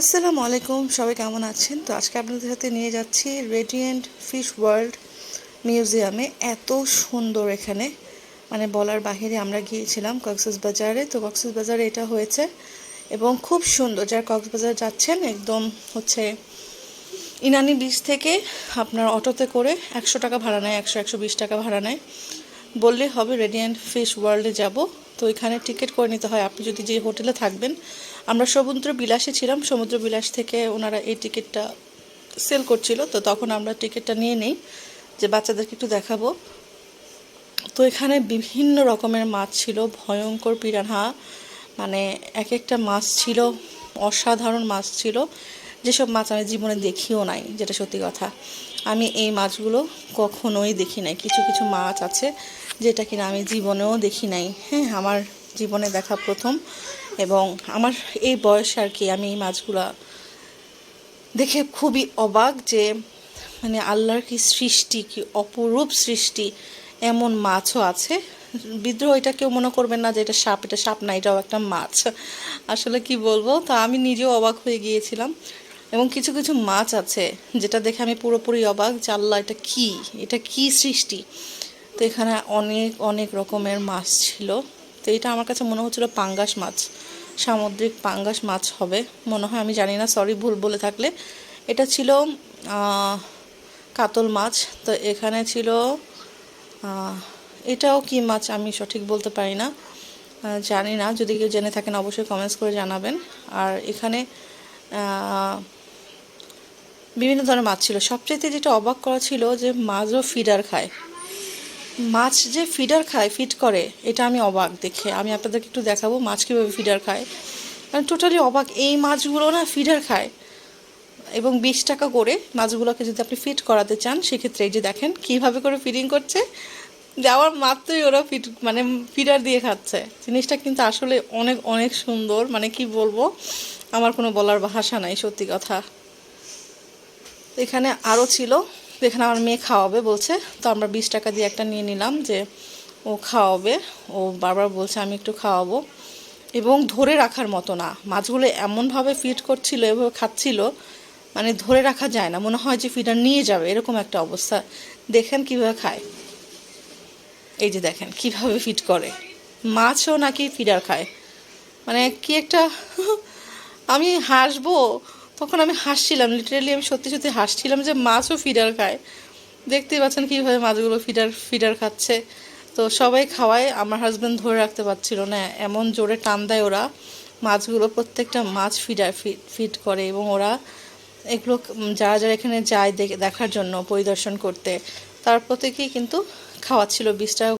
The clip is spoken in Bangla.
আসসালামু আলাইকুম, সবাই কেমন আছেন? তো আজকে আপনাদের সাথে নিয়ে যাচ্ছি রেডিয়েন্ট ফিশ ওয়ার্ল্ড মিউজিয়ামে এত সুন্দর এখানে। মানে বলার বাহিরে আমরা গিয়েছিলাম কক্সেস বাজারে তো কক্সেস বাজারে এটা হয়েছে এবং খুব সুন্দর। যারা কক্সবাজার যাচ্ছেন, একদম হচ্ছে ইনানি বিচ থেকে আপনার অটোতে করে একশো টাকা ভাড়া নেয়, একশো একশো বিশ টাকা ভাড়া নেয়। বললে হবে রেডিয়েন্ট ফিশ ওয়ার্ল্ডে যাব। তো এখানে টিকিট করে নিতে হয়। আপনি যদি যে হোটেলে থাকবেন, আমরা সমুদ্র বিলাসে ছিলাম। সমুদ্র বিলাস থেকে ওনারা এই টিকিটটা সেল করছিল। তো তখন আমরা টিকিটটা নিয়ে নেই। যে বাচ্চাদেরকে একটু দেখাবো। তো এখানে বিভিন্ন রকমের মাছ ছিল। ভয়ঙ্কর পিরানহা। মানে এক একটা মাছ ছিল। অসাধারণ মাছ ছিল। যেসব মাছ আমি জীবনে দেখিও নাই, যেটা সত্যি কথা। আমি এই মাছগুলো কখনোই দেখি নাই। কিছু কিছু মাছ আছে যেটা কিনা আমি জীবনেও দেখি নাই। হ্যাঁ আমার জীবনে দেখা প্রথম এবং আমার এই বয়সে আর কি আমি এই মাছগুলা দেখে খুবই অবাক যে মানে আল্লাহর কি সৃষ্টি, কি অপরূপ সৃষ্টি এমন মাছও আছে। বিদ্রোহ এটা কেউ মনে করবেন না যে এটা সাপ এটা সাপ না, এটাও একটা মাছ। আসলে কি বলব? তা আমি নিজেও অবাক হয়ে গিয়েছিলাম। এবং কিছু কিছু মাছ আছে যেটা দেখে আমি পুরোপুরি অবাক যে আল্লাহ, এটা কি? এটা কি সৃষ্টি? তো এখানে অনেক অনেক রকমের মাছ ছিল। তো এটা আমার কাছে মনে হচ্ছিল পাঙ্গাস মাছ, সামুদ্রিক পাঙ্গাস মাছ হবে। মনে হয়, আমি জানি না সরি ভুল বলে থাকলে। এটা ছিল কাতল মাছ। তো এখানে ছিল এটাও কি মাছ আমি সঠিক বলতে পারি না। জানি না, যদি কেউ জেনে থাকেন অবশ্যই কমেন্টস করে জানাবেন। আর এখানে বিভিন্ন ধরনের মাছ ছিল। সবচেয়ে যেটা অবাক করা ছিল যে মাছও ফিডার খায়। মাছ যে ফিডার খায়, ফিড করে, এটা আমি অবাক দেখে। আমি আপনাদেরকে একটু দেখাবো মাছ কীভাবে ফিডার খায়। মানে টোটালি অবাক, এই মাছগুলো না ফিডার খায়। এবং বিশ টাকা করে মাছগুলোকে যদি আপনি ফিট করাতে চান, সেক্ষেত্রে এই যে দেখেন কীভাবে করে ফিডিং করছে, দেওয়ার মাত্রই ওরা ফিট মানে ফিডার দিয়ে খাচ্ছে। জিনিসটা কিন্তু আসলে অনেক অনেক সুন্দর। মানে কি বলব, আমার কোনো বলার ভাষা নাই, সত্যি কথা। এখানে আরও ছিল। এখানে আমার মেয়ে খাওয়াবে বলছে। তো আমরা বিশ টাকা দিয়ে একটা নিয়ে নিলাম যে ও খাওয়াবে। ও বারবার বলছে, আমি একটু খাওয়াবো। এবং ধরে রাখার মতো না। মাছগুলো এমনভাবে ফিট করছিল, এভাবে খাচ্ছিল মানে ধরে রাখা যায় না। মনে হয় যে ফিডার নিয়ে যাবে, এরকম একটা অবস্থা। দেখেন কীভাবে খায়। এই যে দেখেন, কীভাবে ফিট করে। মাছও নাকি ফিডার খায়। মানে কি একটা, আমি হাসবো। তখন আমি হাসছিলাম লিটারেলি আমি সত্যি সত্যি হাসছিলাম যে মাছও ফিডার খায়। দেখতেই পাচ্ছেন কীভাবে মাছগুলো ফিডার ফিডার খাচ্ছে। তো সবাই খাওয়ায়, আমার হাজব্যান্ড ধরে রাখতে পারছিল না, এমন জোরে টান দেয় ওরা মাছগুলো প্রত্যেকটা মাছ ফিডার ফিট করে এবং ওরা এগুলো যারা যারা এখানে যায় দেখে- দেখার জন্য পরিদর্শন করতে, তার প্রত্যেকেই কিন্তু খাওয়াচ্ছিল। বিশ টাকা